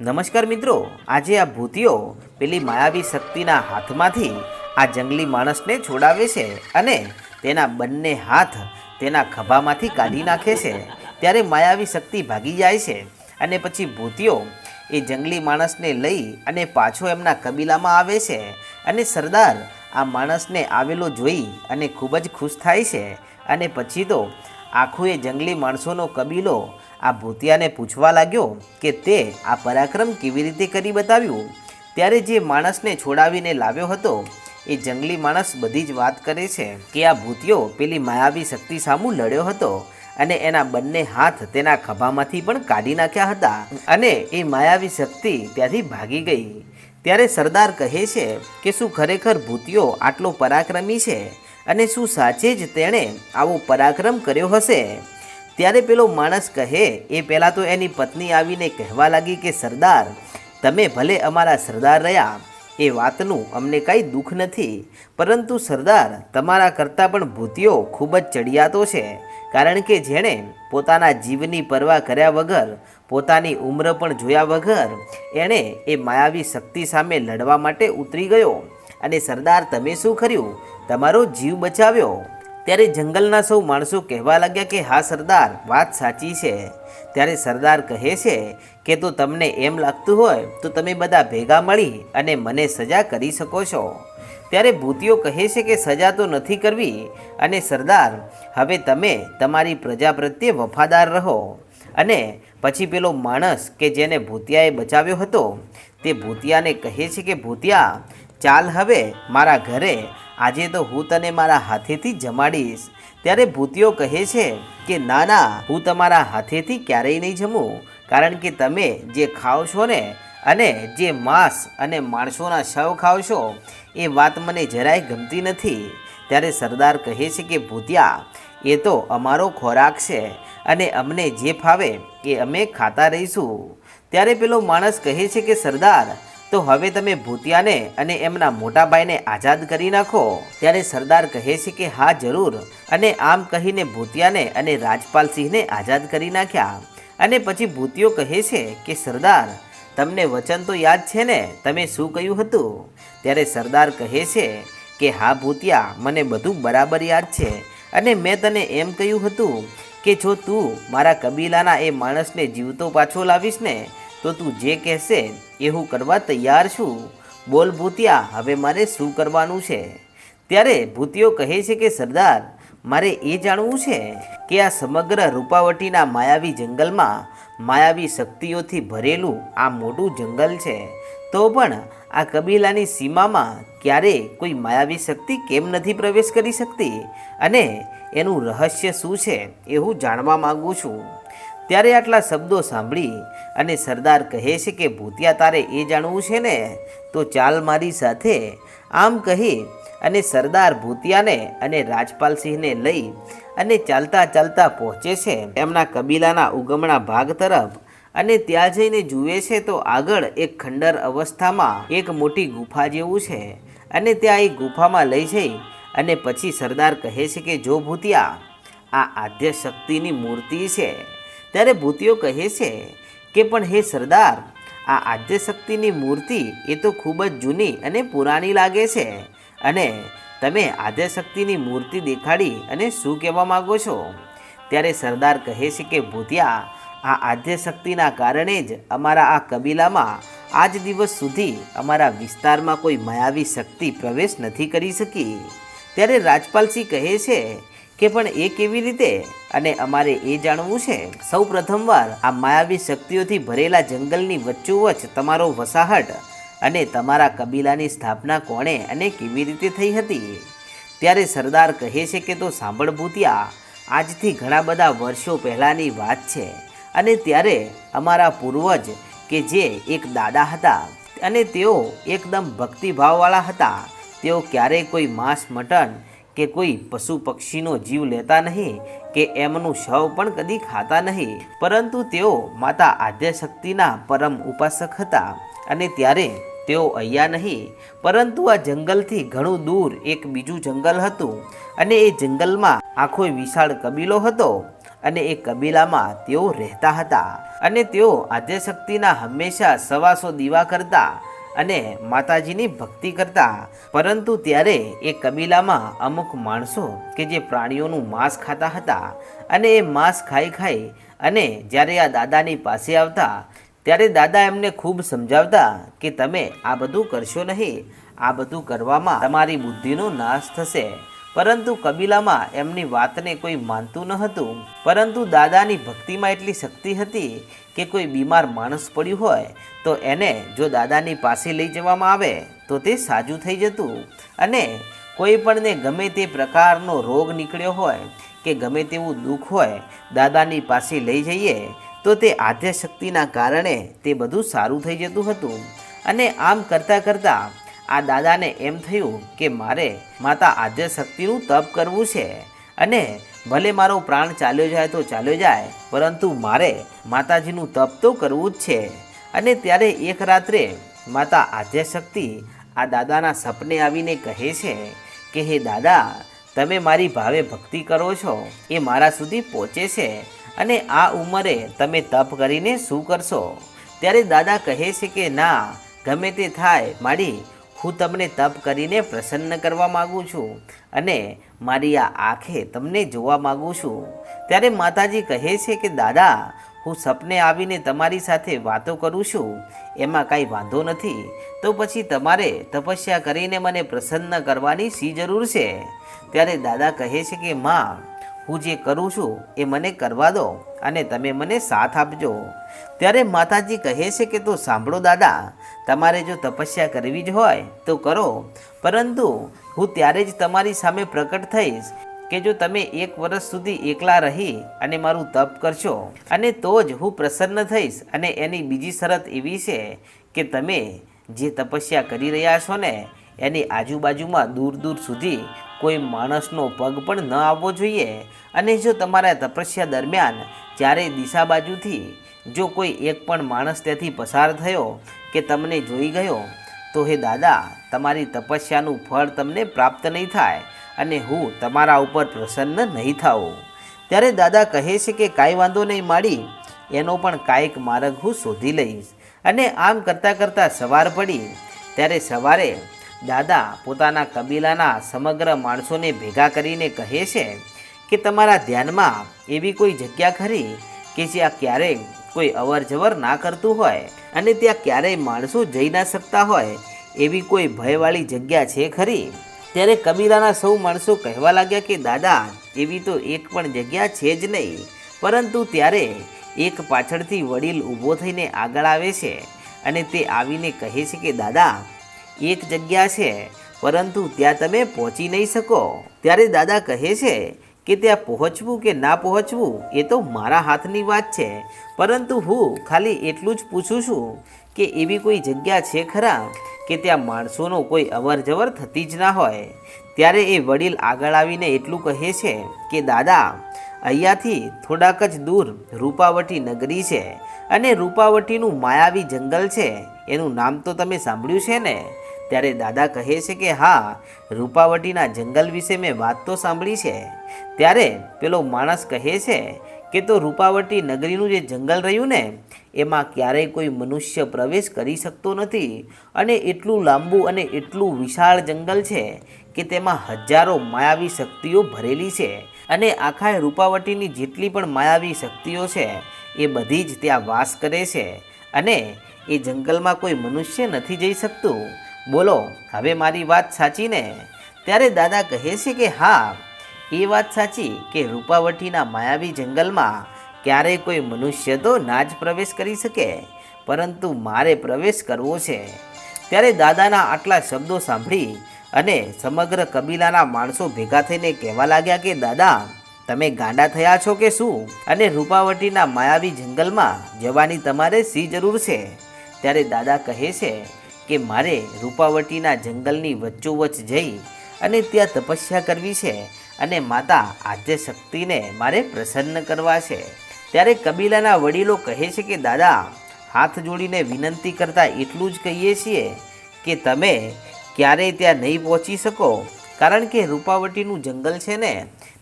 નમસ્કાર મિત્રો, આજે આ ભૂતિઓ પેલી માયાવી શક્તિના હાથમાંથી આ જંગલી માણસને છોડાવે છે અને તેના બંને હાથ તેના ખભામાંથી કાઢી નાખે છે. ત્યારે માયાવી શક્તિ ભાગી જાય છે અને પછી ભૂતિઓ એ જંગલી માણસને લઈ અને પાછો એમના કબીલામાં આવે છે અને સરદાર આ માણસને આવેલો જોઈ અને ખૂબ જ ખુશ થાય છે. અને પછી તો આખું એ જંગલી માણસોનો કબીલો આ ભૂતિયાને પૂછવા લાગ્યો કે તે આ પરાક્રમ કેવી રીતે કરી બતાવ્યું? ત્યારે જે માણસને છોડાવીને લાવ્યો હતો, એ જંગલી માણસ બધી જ વાત કરે છે કે આ ભૂતિયો પેલી માયાવી શક્તિ સામું લડ્યો હતો અને એના બંને હાથ તેના ખભામાંથી પણ કાઢી નાખ્યા હતા અને એ માયાવી શક્તિ ત્યાંથી ભાગી ગઈ. ત્યારે સરદાર કહે છે કે શું ખરેખર ભૂતિયો આટલો પરાક્રમી છે અને શું સાચે જ તેણે આવો પરાક્રમ કર્યો હશે? ત્યારે પેલો માણસ કહે, એ પહેલાં તો એની પત્ની આવીને કહેવા લાગી કે, સરદાર, તમે ભલે અમારા સરદાર રહ્યા, એ વાતનું અમને કાંઈ દુઃખ નથી. પરંતુ સરદાર, તમારા કરતાં પણ ભૂતિયો ખૂબ જ ચડિયાતો છે. કારણ કે જેણે પોતાના જીવની પરવા કર્યા વગર, પોતાની ઉંમર પણ જોયા વગર, એણે એ માયાવી શક્તિ સામે લડવા માટે ઉતરી ગયો. અને સરદાર, તમે શું કર્યું? તમારો જીવ બચાવ્યો. ત્યારે જંગલના સૌ માણસો કહેવા લાગ્યા કે, હા સરદાર, વાત સાચી છે. ત્યારે સરદાર કહે છે કે, તો તમને એમ લાગતું હોય, તો તમે બધા ભેગા મળી અને મને સજા કરી શકો છો. ત્યારે ભૂતિઓ કહે છે કે, સજા તો નથી કરવી અને સરદાર, હવે તમે તમારી પ્રજા પ્રત્યે વફાદાર રહો. અને પછી પેલો માણસ કે જેને ભૂતિયાએ બચાવ્યો હતો, તે ભૂતિયાને કહે છે કે, ભૂતિયા ચાલ હવે મારા ઘરે, આજે તો હું તને મારા હાથેથી જમાડીશ. ત્યારે ભૂતિયો કહે છે કે, ના ના, હું તમારા હાથેથી ક્યારેય નહીં જમું. કારણ કે તમે જે ખાઓ છો ને, અને જે માંસ અને માણસોના શવ ખાઓ છો, એ વાત મને જરાય ગમતી નથી. ત્યારે સરદાર કહે છે કે, ભૂતિયા, એ તો અમારો ખોરાક છે, અને અમને જે ફાવે એ અમે ખાતા રહીશું. ત્યારે પેલો માણસ કહે છે કે, સરદાર તો હવે તમે ભૂતિયાને અને એમના મોટા ભાઈને આઝાદ કરી નાખો. ત્યારે સરદાર કહે છે કે, હા, જરૂર. અને આમ કહીને ભૂતિયાને અને રાજપાલસિંહને આઝાદ કરી નાખ્યા. અને પછી ભૂતિયો કહે છે કે, સરદાર, તમને વચન તો યાદ છે ને? તમે શું કહ્યું હતું? ત્યારે સરદાર કહે છે કે, હા, ભૂતિયા, મને બધું બરાબર યાદ છે. અને મેં તને એમ કહ્યું હતું કે, જો તું મારા કબીલાના એ માણસને જીવતો પાછો લાવીશ ને તો તું જે કહેશે એ હું કરવા તૈયાર છું. બોલ ભૂતિયા, હવે મારે શું કરવાનું છે? ત્યારે ભૂતિયો કહે છે કે, સરદાર, મારે એ જાણવું છે કે આ સમગ્ર રૂપાવટીના માયાવી જંગલમાં માયાવી શક્તિઓથી ભરેલું આ મોટું જંગલ છે. તો પણ આ કબીલાની સીમામાં ક્યારે કોઈ માયાવી શક્તિ કેમ નથી પ્રવેશ કરી શકતી? અને એનું રહસ્ય શું છે એ હું જાણવા માગું છું. ત્યારે આટલા શબ્દો સાંભળી અને સરદાર કહે છે કે, ભૂતિયા, તારે એ જાણવું છે ને? તો ચાલ મારી સાથે. આમ કહી અને સરદાર ભૂતિયાને અને રાજપાલસિંહને લઈ અને ચાલતા ચાલતા પહોંચે છે. એમના કબીલાના ઉગમણા ભાગ તરફ અને ત્યાં જઈને જુએ છે તો આગળ એક ખંડર અવસ્થામાં એક મોટી ગુફા જેવું છે અને ત્યાં એ ગુફામાં લઈ જઈ અને પછી સરદાર કહે છે કે, જો ભૂતિયા, આ આદ્ય શક્તિની મૂર્તિ છે. ત્યારે ભૂતિઓ કહે છે કે પણ હે સરદાર, આ આદ્ય શક્તિની મૂર્તિ એ તો ખૂબ જ જૂની અને પુરાણી લાગે છે. અને તમે આદ્ય શક્તિની મૂર્તિ દેખાડી અને શું કહેવા માગો છો? ત્યારે સરદાર કહે છે કે, ભૂતિયા, આ આદ્ય શક્તિના કારણે જ અમારા આ કબીલામાં આજ દિવસ સુધી અમારા વિસ્તારમાં કોઈ માયાવી શક્તિ પ્રવેશ નથી કરી શકી. ત્યારે રાજપાલસિંહ કહે છે કે પણ એ કેવી રીતે? અને અમારે એ જાણવું છે, સૌ પ્રથમવાર આ માયાવી શક્તિઓથી ભરેલા જંગલની વચ્ચોવચ્ચ તમારો વસાહટ અને તમારા કબીલાની સ્થાપના કોણે અને કેવી રીતે થઈ હતી? ત્યારે સરદાર કહે છે કે તો સાંભળ ભૂતિયા, આજથી ઘણા બધા વર્ષો પહેલાંની વાત છે અને ત્યારે અમારા પૂર્વજ કે જે એક દાદા હતા અને તેઓ એકદમ ભક્તિભાવવાળા હતા. તેઓ ક્યારેય કોઈ માંસ મટન કે કોઈ પશુ પક્ષીનો જીવ લેતા નહીં, કે એમનું શવ પણ કદી ખાતા નહીં. પરંતુ તેઓ માતા આદ્યશક્તિના પરમ ઉપાસક હતા અને ત્યારે તેઓ અહીંયા નહીં, પરંતુ આ જંગલથી ઘણું દૂર એક બીજું જંગલ હતું અને એ જંગલમાં આખો વિશાળ કબીલો હતો અને એ કબીલામાં તેઓ રહેતા હતા. અને તેઓ આદ્યશક્તિના હંમેશા સવાસો દીવા કરતા અને માતાજીની ભક્તિ કરતા. પરંતુ ત્યારે એ કબીલામાં અમુક માણસો કે જે પ્રાણીઓનું માંસ ખાતા હતા અને એ માંસ ખાઈ ખાઈ અને જ્યારે આ દાદાની પાસે આવતા, ત્યારે દાદા એમને ખૂબ સમજાવતા કે તમે આ બધું કરશો નહીં, આ બધું કરવામાં તમારી બુદ્ધિનો નાશ થશે. પરંતુ કબીલામાં એમની વાતને કોઈ માનતું ન હતું. પરંતુ દાદાની ભક્તિમાં એટલી શક્તિ હતી કે કોઈ બીમાર માણસ પડ્યું હોય, તો એને જો દાદાની પાસે લઈ જવામાં આવે, તો તે સાજું થઈ જતું. અને કોઈ પણને ગમે તે પ્રકારનો રોગ નીકળ્યો હોય કે ગમે તેવું દુઃખ હોય, દાદાની પાસે લઈ જઈએ, તો તે આદ્યશક્તિના કારણે તે બધું સારું થઈ જતું હતું. અને આમ કરતાં કરતાં આ દાદાને એમ થયું કે મારે માતા આદ્યશક્તિનું તપ કરવું છે અને ભલે મારો પ્રાણ ચાલ્યો જાય તો ચાલ્યો જાય, પરંતુ મારે માતાજીનું તપ તો કરવું જ છે. અને ત્યારે એક રાત્રે માતા આદ્યશક્તિ આ દાદાના સપને આવીને કહે છે કે, હે દાદા, તમે મારી ભાવે ભક્તિ કરો છો. એ મારા સુધી પહોંચે છે અને આ ઉંમરે તમે તપ કરીને શું કરશો? ત્યારે દાદા કહે છે કે, ના, ગમે તે થાય માડી હું તમને તપ કરીને પ્રસન્ન કરવા માગું છું અને મારી આ આંખે તમને જોવા માગું છું. ત્યારે માતાજી કહે છે કે, દાદા, હું સપને આવીને તમારી સાથે વાતો કરું છું. એમાં કાંઈ વાંધો નથી. તો પછી તમારે તપસ્યા કરીને મને પ્રસન્ન કરવાની શી જરૂર છે? ત્યારે દાદા કહે છે કે, માં હું જે કરું છું એ મને કરવા દો અને તમે મને સાથ આપજો. ત્યારે માતાજી કહે છે કે તો સાંભળો દાદા, તમારે જો તપસ્યા કરવી જ હોય તો કરો. પરંતુ હું ત્યારે જ તમારી સામે પ્રકટ થઈશ કે જો તમે એક વર્ષ સુધી એકલા રહી અને મારું તપ કરશો, અને તો જ હું પ્રસન્ન થઈશ અને એની બીજી શરત એવી છે કે તમે જે તપસ્યા કરી રહ્યા છો ને, એની આજુબાજુમાં દૂર દૂર સુધી કોઈ માણસનો પગ પણ ન આવવો જોઈએ અને જો તમારા તપસ્યા દરમિયાન જ્યારે દિશા બાજુથી જો કોઈ એક પણ માણસ ત્યાંથી પસાર થયો કે તમને જોઈ ગયો, તો હે દાદા, તમારી તપસ્યાનું ફળ તમને પ્રાપ્ત નહીં થાય અને હું તમારા ઉપર પ્રસન્ન નહીં થાઉં. ત્યારે દાદા કહે છે કે કાંઈ વાંધો નહીં માડી, એનો પણ કાંઈક માર્ગ હું શોધી લઈશ. અને આમ કરતાં કરતાં સવાર પડી. ત્યારે સવારે દાદા પોતાના કબીલાના સમગ્ર માણસોને ભેગા કરીને કહે છે કે તમારા ધ્યાનમાં એવી કોઈ જગ્યા ખરી કે જ્યાં ક્યારેય કોઈ અવર જવર ના કરતું હોય અને ત્યાં ક્યારેય માણસો જઈ ના શકતા હોય એવી કોઈ ભયવાળી જગ્યા છે ખરી? ત્યારે કબીલાના સૌ માણસો કહેવા લાગ્યા કે, દાદા, એવી તો એક પણ જગ્યા છે જ નહીં. પરંતુ ત્યારે એક પાછળથી વડીલ ઊભો થઈને આગળ આવે છે અને તે આવીને કહે છે કે, દાદા એક જગ્યા છે, પરંતુ ત્યાં તમે પહોંચી નહીં શકો. ત્યારે દાદા કહે છે કે ત્યાં પહોંચવું કે ના પહોંચવું, એ તો મારા હાથની વાત છે. પરંતુ હું ખાલી એટલું જ પૂછું છું કે એવી કોઈ જગ્યા છે ખરા કે ત્યાં માણસોનો કોઈ અવર જવર થતી જ ના હોય? ત્યારે એ વડીલ આગળ આવીને એટલું કહે છે કે, દાદા, અહીંયાથી થોડાક જ દૂર રૂપાવટી નગરી છે અને રૂપાવટીનું માયાવી જંગલ છે. એનું નામ તો તમે સાંભળ્યું છે ને? ત્યારે દાદા કહે છે કે, હા, રૂપાવટીના જંગલ વિશે મેં વાત તો સાંભળી છે. ત્યારે પેલો માણસ કહે છે કે, તો રૂપાવટી નગરીનું જે જંગલ રહ્યું ને, એમાં ક્યારેય કોઈ મનુષ્ય પ્રવેશ કરી શકતો નથી. અને એટલું લાંબુ અને એટલું વિશાળ જંગલ છે કે તેમાં હજારો માયાવી શક્તિઓ ભરેલી છે. અને આખા રૂપાવટીની જેટલી પણ માયાવી શક્તિઓ છે, એ બધી જ ત્યાં વાસ કરે છે. અને એ જંગલમાં કોઈ મનુષ્ય નથી જઈ શકતું. બોલો, હવે મારી વાત સાચી ને? ત્યારે દાદા કહે છે કે હા, એ વાત સાચી કે રૂપાવટીના માયાવી જંગલમાં ક્યારેય કોઈ મનુષ્ય તો ના જ પ્રવેશ કરી શકે, પરંતુ મારે પ્રવેશ કરવો છે. ત્યારે દાદાના આટલા શબ્દો સાંભળી અને સમગ્ર કબીલાના માણસો ભેગા થઈને કહેવા લાગ્યા કે, દાદા, તમે ગાંડા થયા છો કે શું? અને રૂપાવટીના માયાવી જંગલમાં જવાની તમારે સી જરૂર છે? ત્યારે દાદા કહે છે કે મારે રૂપાવટીના જંગલની વચ્ચોવચ્ચ જઈ અને ત્યાં તપસ્યા કરવી છે અને માતા આદ્ય શક્તિને મારે પ્રસન્ન કરવા છે. ત્યારે કબીલાના વડીલો કહે છે કે, દાદા, હાથ જોડીને વિનંતી કરતાં એટલું જ કહીએ છીએ કે તમે ક્યારેય ત્યાં નહીં પહોંચી શકો, કારણ કે રૂપાવટીનું જંગલ છે ને,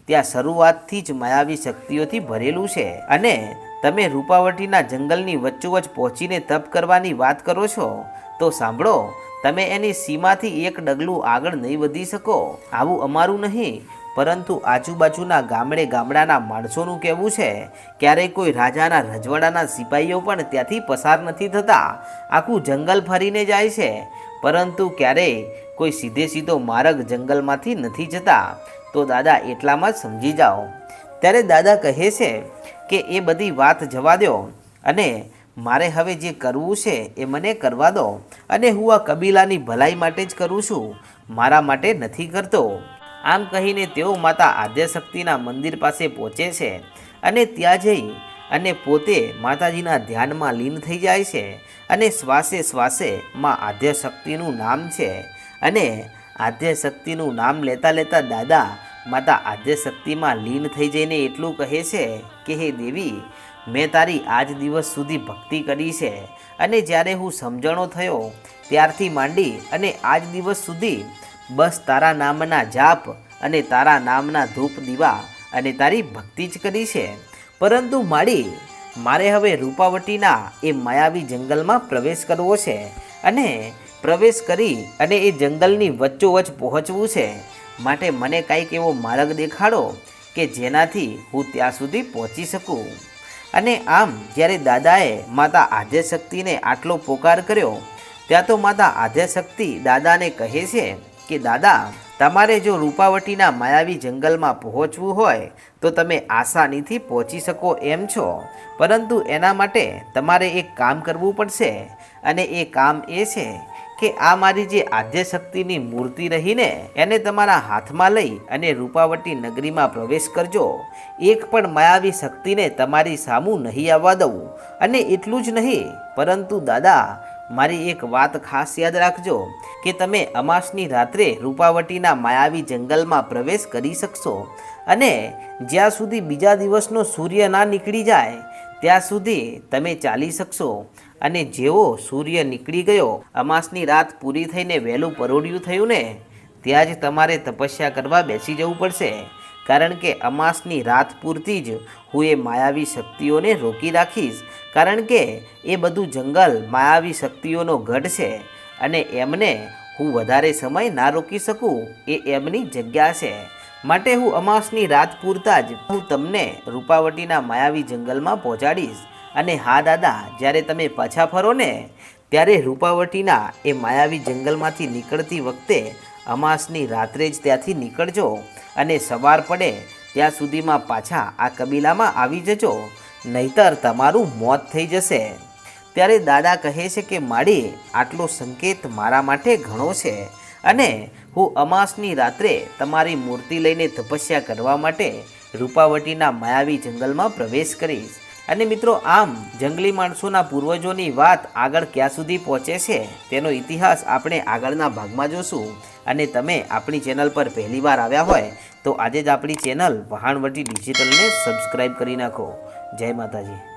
ત્યાં શરૂઆતથી જ માયાવી શક્તિઓથી ભરેલું છે. અને તમે રૂપાવટીના જંગલની વચ્ચોવચ્ચ પહોંચીને તપ કરવાની વાત કરો છો. તો સાંભળો, તમે એની સીમાથી એક ડગલું આગળ નહીં વધી શકો. આવું અમારું નહીં, પરંતુ આજુબાજુના ગામડે ગામડાના માણસોનું કહેવું છે. ક્યારેય કોઈ રાજાના રજવાડાના સિપાહીઓ પણ ત્યાંથી પસાર નથી થતા. આખું જંગલ ફરીને જાય છે. પરંતુ ક્યારેય કોઈ સીધે સીધો માર્ગ જંગલમાંથી નથી જતા. તો દાદા, એટલામાં જ સમજી જાઓ. ત્યારે દાદા કહે છે કે એ બધી વાત જવા દો અને મારે હવે જે કરવું છે એ મને કરવા દો અને હું આ કબીલાની ભલાઈ માટે જ કરું છું. મારા માટે નથી કરતો. આમ કહીને તેઓ માતા આદ્યશક્તિના મંદિર પાસે પહોંચે છે અને ત્યાં જઈ અને પોતે માતાજીના ધ્યાનમાં લીન થઈ જાય છે અને શ્વાસે શ્વાસે માં આદ્યશક્તિનું નામ છે. અને આદ્યશક્તિનું નામ લેતા લેતા દાદા માતા આદ્યશક્તિમાં લીન થઈ જઈને એટલું કહે છે કે, હે દેવી, મેં તારી આજ દિવસ સુધી ભક્તિ કરી છે અને જ્યારે હું સમજણો થયો ત્યારથી માંડી અને આજ દિવસ સુધી બસ તારા નામના જાપ અને તારા નામના ધૂપ દીવા અને તારી ભક્તિ જ કરી છે. પરંતુ માડી, મારે હવે રૂપાવટીના એ માયાવી જંગલમાં પ્રવેશ કરવો છે અને પ્રવેશ કરી અને એ જંગલની વચ્ચોવચ્ચ પહોંચવું છે. માટે મને કાંઈક એવો માર્ગ દેખાડો કે જેનાથી હું ત્યાં સુધી પહોંચી શકું. અને આમ, જ્યારે દાદાએ માતા આદ્યશક્તિને આટલો પોકાર કર્યો, ત્યાં તો માતા આદ્યશક્તિ દાદાને કહે છે કે, દાદા, તમારે જો રૂપાવટીના માયાવી જંગલમાં પહોંચવું હોય, તો તમે આસાનીથી પહોંચી શકો એમ છો. પરંતુ એના માટે તમારે એક કામ કરવું પડશે. અને એ કામ એ છે કે આ મારી જે આદ્યશક્તિની મૂર્તિ રહીને એને તમારા હાથમાં લઈ અને રૂપાવટી નગરીમાં પ્રવેશ કરજો. એક પણ માયાવી શક્તિને તમારી સામું નહીં આવવા દઉં. અને એટલું જ નહીં, પરંતુ દાદા, મારી એક વાત ખાસ યાદ રાખજો કે તમે અમાસની રાત્રે રૂપાવટીના માયાવી જંગલમાં પ્રવેશ કરી શકશો. અને જ્યાં સુધી બીજા દિવસનો સૂર્ય ના નીકળી જાય, ત્યાં સુધી તમે ચાલી શકશો. અને જેવો સૂર્ય નીકળી ગયો, અમાસની રાત પૂરી થઈને વહેલું પરોડિયું થયું ને, ત્યાં જ તમારે તપસ્યા કરવા બેસી જવું પડશે. કારણ કે અમાસની રાત પૂરતી જ હું એ માયાવી શક્તિઓને રોકી રાખીશ. કારણ કે એ બધું જંગલ માયાવી શક્તિઓનો ગઢ છે અને એમને હું વધારે સમય ના રોકી શકું એ એમની જગ્યા છે. માટે હું અમાસની રાત પૂરતા જ હું તમને રૂપાવટીના માયાવી જંગલમાં પહોંચાડીશ. અને હા, દાદા, જ્યારે તમે પાછા ફરો ને, ત્યારે રૂપાવટીના એ માયાવી જંગલમાંથી નીકળતી વખતે અમાસની રાત્રે જ ત્યાંથી નીકળજો અને સવાર પડે ત્યાં સુધીમાં પાછા આ કબીલામાં આવી જજો, નહીતર તમારું મોત થઈ જશે. ત્યારે દાદા કહે છે કે, માડી, આટલો સંકેત મારા માટે ઘણો છે અને હું અમાસની રાત્રે તમારી મૂર્તિ લઈને તપસ્યા કરવા માટે રૂપાવટીના માયાવી જંગલમાં પ્રવેશ કરીશ. અને મિત્રો, આમ જંગલી માણસોના પૂર્વજોની વાત આગળ ક્યાં સુધી પહોંચે છે, તેનો ઇતિહાસ આપણે આગળના ભાગમાં જોશું. અને તમે આપણી ચેનલ પર પહેલીવાર આવ્યા હોય, તો આજે જ આપણી ચેનલ વહાણવટી ડિજિટલને સબસ્ક્રાઈબ કરી નાખો. જય માતાજી.